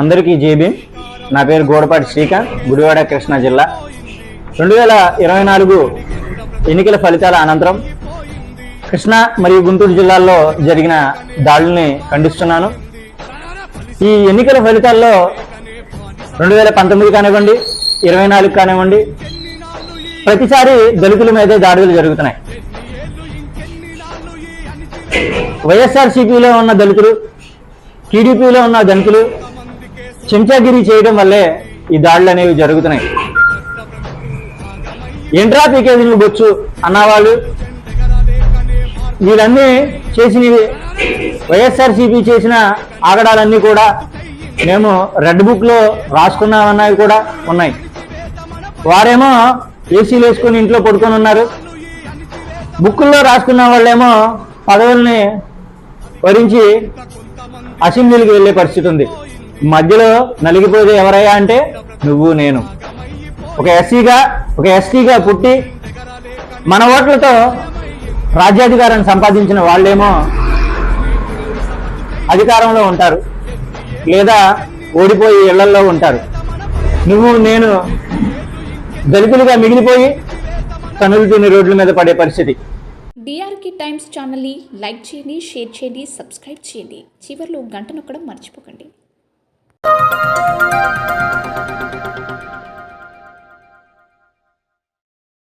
అందరికీ జేబీ. నా పేరు గోడపాటి శ్రీకాంత్ గుడివాడ కృష్ణా జిల్లా. రెండు వేల ఇరవై నాలుగు ఎన్నికల ఫలితాల అనంతరం కృష్ణా మరియు గుంటూరు జిల్లాల్లో జరిగిన దాడుల్ని ఖండిస్తున్నాను. ఈ ఎన్నికల ఫలితాల్లో రెండు వేల పంతొమ్మిది కానివ్వండి ఇరవై నాలుగు కానివ్వండి ప్రతిసారి దళితుల మీదే దాడులు జరుగుతున్నాయి. వైఎస్ఆర్సీపీలో ఉన్న దళితులు టీడీపీలో ఉన్న దళితులు చెంచాగిరి చేయడం వల్లే ఈ దాడులు అనేవి జరుగుతున్నాయి. ఎంట్రా పీకేది నువ్వు బొచ్చు అన్నవాళ్ళు? వీళ్ళన్నీ చేసినవి వైఎస్ఆర్సీపీ చేసిన ఆగడాలన్నీ కూడా మేము రెడ్ బుక్లో రాసుకున్నామన్నవి కూడా ఉన్నాయి. వారేమో ఏసీలు వేసుకొని ఇంట్లో పడుకొని ఉన్నారు. బుక్కుల్లో రాసుకున్న వాళ్ళేమో పదవుల్ని వరించి అసెంబ్లీకి వెళ్ళే పరిస్థితి ఉంది. మధ్యలో నలిగిపోయేది ఎవరయ్యా అంటే నువ్వు నేను. ఒక ఎస్సీగా ఒక ఎస్టీగా పుట్టి మన ఓట్లతో రాజ్యాధికారాన్ని సంపాదించిన వాళ్ళేమో అధికారంలో ఉంటారు లేదా ఓడిపోయి ఇళ్ళల్లో ఉంటారు. నువ్వు నేను దళితులుగా మిగిలిపోయి కనులు తిని రోడ్ల మీద పడే పరిస్థితి. డిఆర్కి టైమ్స్ ఛానల్ని లైక్ చేయండి షేర్ చేయండి సబ్స్క్రైబ్ చేయండి. చివరిలో గంట నొక్కడం మర్చిపోకండి. Música